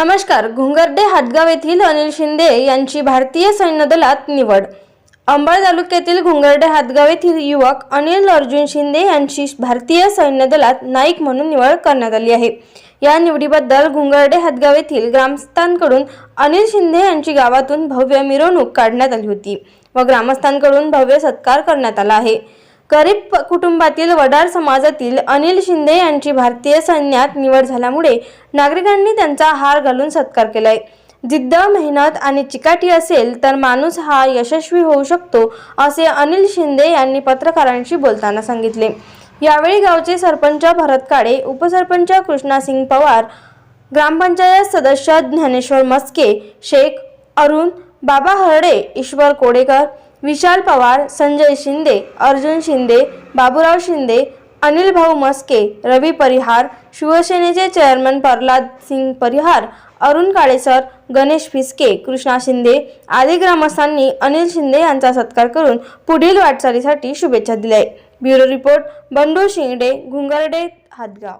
नमस्कार घुंगर्डे हातगाव येथील अनिल शिंदे यांची भारतीय सैन्य दलात निवड. अंबड तालुक्यातील घुंगर्डे हातगाव येथील युवक अनिल अर्जुन शिंदे यांची भारतीय सैन्य दलात नाईक म्हणून निवड करण्यात आली आहे. या निवडीबद्दल घुंगर्डे हातगाव येथील ग्रामस्थांकडून अनिल शिंदे यांची गावातून भव्य मिरवणूक काढण्यात आली होती व ग्रामस्थांकडून भव्य सत्कार करण्यात आला आहे. गरीब कुटुंबातील वडार समाजातील अनिल शिंदे यांची भारतीय सैन्यात निवड झाल्यामुळे नागरिकांनी त्यांचा हार घालून सत्कार केलाय. जिद्द मेहनत आणि चिकाटी असेल तर माणूस हा यशस्वी होऊ शकतो असे अनिल शिंदे यांनी पत्रकारांशी बोलताना सांगितले. यावेळी गावचे सरपंच भरत काळे उपसरपंच कृष्णासिंग पवार ग्रामपंचायत सदस्य ज्ञानेश्वर मस्के शेख अरुण बाबा हरडे ईश्वर कोडेकर विशाल पवार संजय शिंदे अर्जुन शिंदे बाबूराव शिंदे अनिल भाऊ मस्के रवी परिहार शिवसेनेचे चेअरमन प्रल्हाद सिंग परिहार अरुण काळेसर गणेश फिसके कृष्णा शिंदे आदी ग्रामस्थांनी अनिल शिंदे यांचा सत्कार करून पुढील वाटचालीसाठी शुभेच्छा दिल्या ब्युरो रिपोर्ट बंडू शिंगडे घुंगरडे हातगाव.